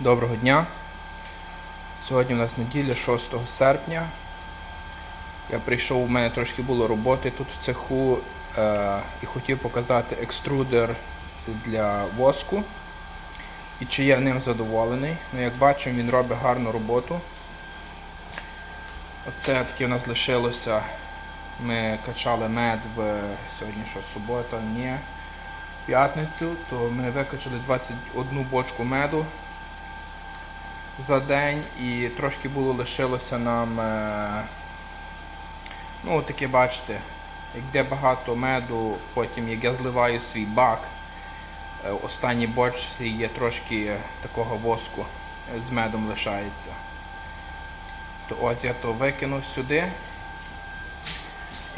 Доброго дня. Сьогодні у нас неділя 6 серпня. Я прийшов, у мене трошки було роботи тут в цеху е, і хотів показати екструдер для воску. І чи я ним задоволений. Ну, як бачимо, він робить гарну роботу. Оце таке у нас лишилося. Ми качали мед в сьогодні що субота, ні, п'ятницю, то ми викачали 21 бочку меду за день і трошки було лишилося нам. е, Ну, таке бачите, як де багато меду, потім як я зливаю свій бак, е, в останній бочці є трошки такого воску е, з медом лишається. То ось я то викинув сюди.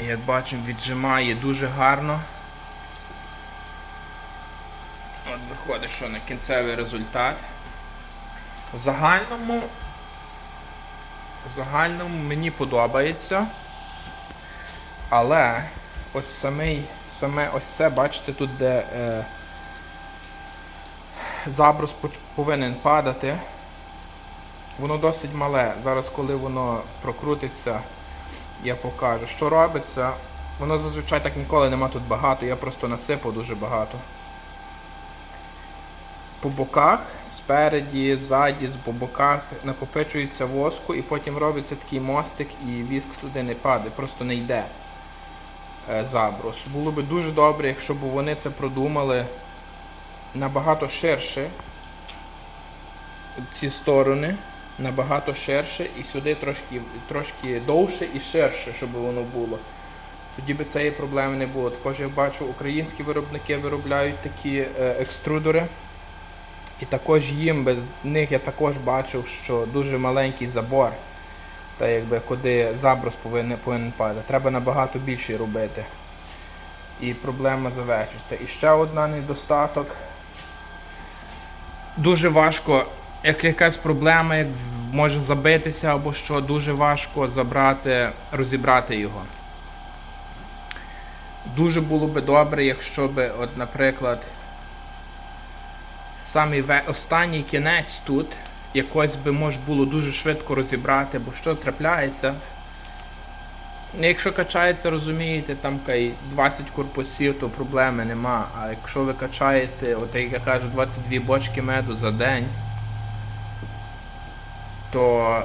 І як бачимо, віджимає дуже гарно. От виходить, що на кінцевий результат. В загальному, загальному мені подобається. Але от самий, саме ось це, бачите, тут де е, забрус повинен падати. Воно досить мале. Зараз, коли воно прокрутиться, я покажу. Що робиться? Воно зазвичай так ніколи нема тут багато, я просто насипав дуже багато. По боках, спереді, ззаді, по боках накопичується воску і потім робиться такий мостик і віск туди не падає, просто не йде е, заброс. Було би дуже добре, якщо б вони це продумали набагато ширше. Ці сторони набагато ширше і сюди трошки, трошки довше і ширше, щоб воно було. Тоді би цієї проблеми не було. Також я бачу, українські виробники виробляють такі е, екструдери. І також їм без них я також бачив, що дуже маленький забор. Та якби куди заброс повинен, повинен падати. Треба набагато більше робити. І проблема завершиться. І ще одна недостаток. Дуже важко, як якась проблема, як може забитися або що, дуже важко забрати, розібрати його. Дуже було би добре, якщо би, от, наприклад, самий останній кінець тут якось би може було дуже швидко розібрати, бо що трапляється. Ну, Якщо качається, розумієте, там кай 20 корпусів, то проблеми нема. А якщо ви качаєте, от як я кажу, 22 бочки меду за день, то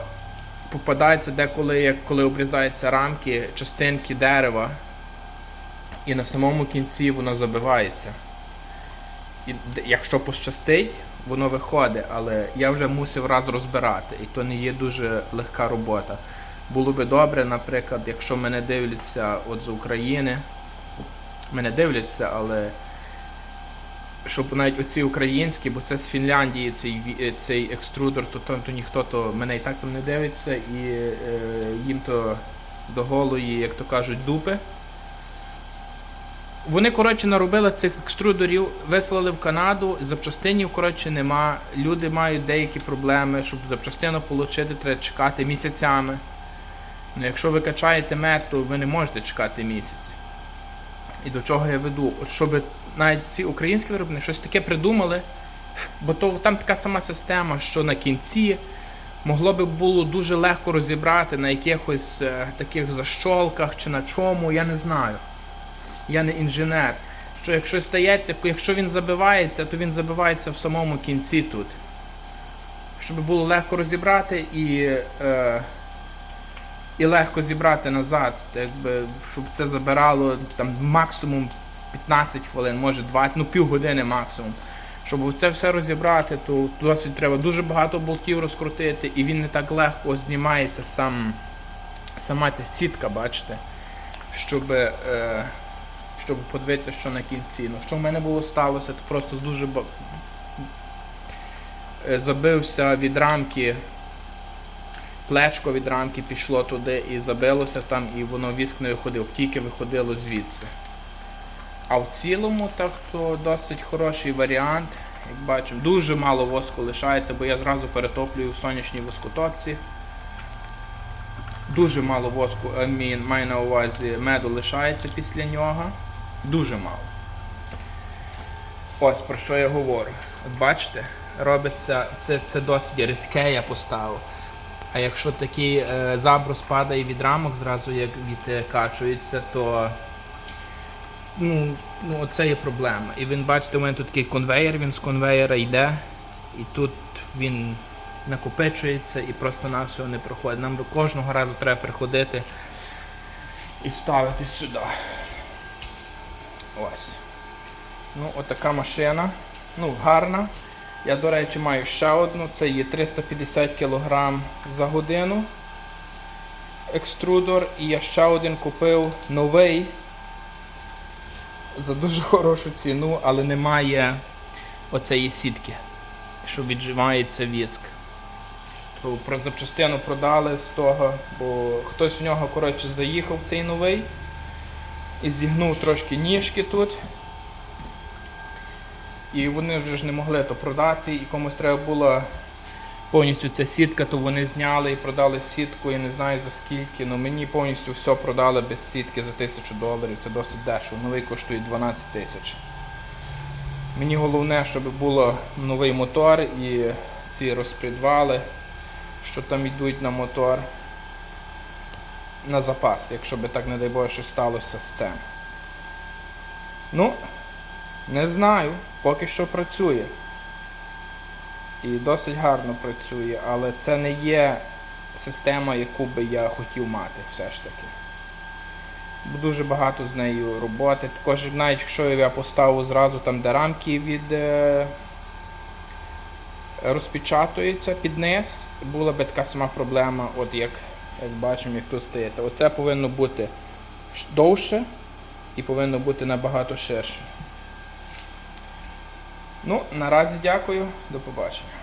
попадається деколи, як коли обрізаються рамки, частинки дерева, і на самому кінці воно забивається. Якщо пощастить, воно виходить, але я вже мусив раз розбирати, і то не є дуже легка робота. Було би добре, наприклад, якщо мене дивляться от з України, мене дивляться, але щоб навіть оці українські, бо це з Фінляндії цей, е, цей екструдер, то, то, то ніхто то мене і так не дивиться, і е, їм то до голої, як то кажуть, дупи. Вони, коротше, наробили цих екструдерів, вислали в Канаду, запчастинів, коротше, нема. Люди мають деякі проблеми, щоб запчастину отримати, треба чекати місяцями. Ну, якщо ви качаєте мед, то ви не можете чекати місяць. І до чого я веду? От щоб навіть ці українські виробники щось таке придумали, бо то там така сама система, що на кінці могло би було дуже легко розібрати на якихось е, таких защолках чи на чому, я не знаю я не інженер. Що якщо стається, якщо він забивається, то він забивається в самому кінці тут. Щоб було легко розібрати і, е, і легко зібрати назад. Якби, щоб це забирало там максимум 15 хвилин, може 20, ну півгодини максимум. Щоб це все розібрати, то досить треба дуже багато болтів розкрутити, і він не так легко знімається сам, сама ця сітка, бачите, щоб. Е, щоб подивитися, що на кінці. Ну, що в мене було сталося, то просто дуже ба- е, забився від рамки, плечко від рамки пішло туди і забилося там, і воно віск не виходив, тільки виходило звідси. А в цілому так то досить хороший варіант. Як бачимо, дуже мало воску лишається, бо я зразу перетоплюю в сонячній воскотопці. Дуже мало воску, маю на увазі меду лишається після нього. Дуже мало. Ось про що я говорю. От бачите, робиться, це, це досить рідке, я поставив. А якщо такий е, заброс падає від рамок, зразу як відкачується, то ну, ну, це є проблема. І він, бачите, у мене тут такий конвейер, він з конвейера йде, і тут він накопичується і просто на всього не проходить. Нам кожного разу треба приходити і ставити сюди. Ось. Ну, отака машина. Ну, гарна. Я, до речі, маю ще одну, це є 350 кг за годину. Екструдор. І я ще один купив новий за дуже хорошу ціну, але немає оцеї сітки, що віджимається віск. То про запчастину продали з того, бо хтось в нього коротше, заїхав цей новий і зігнув трошки ніжки тут. І вони вже ж не могли то продати, і комусь треба було повністю ця сітка, то вони зняли і продали сітку, я не знаю за скільки, але мені повністю все продали без сітки за тисячу доларів, це досить дешево. Новий коштує 12 тисяч. Мені головне, щоб був новий мотор і ці розпредвали, що там йдуть на мотор на запас, якщо би так, не дай Боже, щось сталося з цим. Ну, не знаю, поки що працює. І досить гарно працює, але це не є система, яку би я хотів мати все ж таки. Дуже багато з нею роботи. Також навіть якщо я поставив зразу там, де рамки від е, розпечатуються під низ, була би така сама проблема, от як, як бачимо, як тут стається. Оце повинно бути довше і повинно бути набагато ширше. Ну, наразі дякую, до побачення.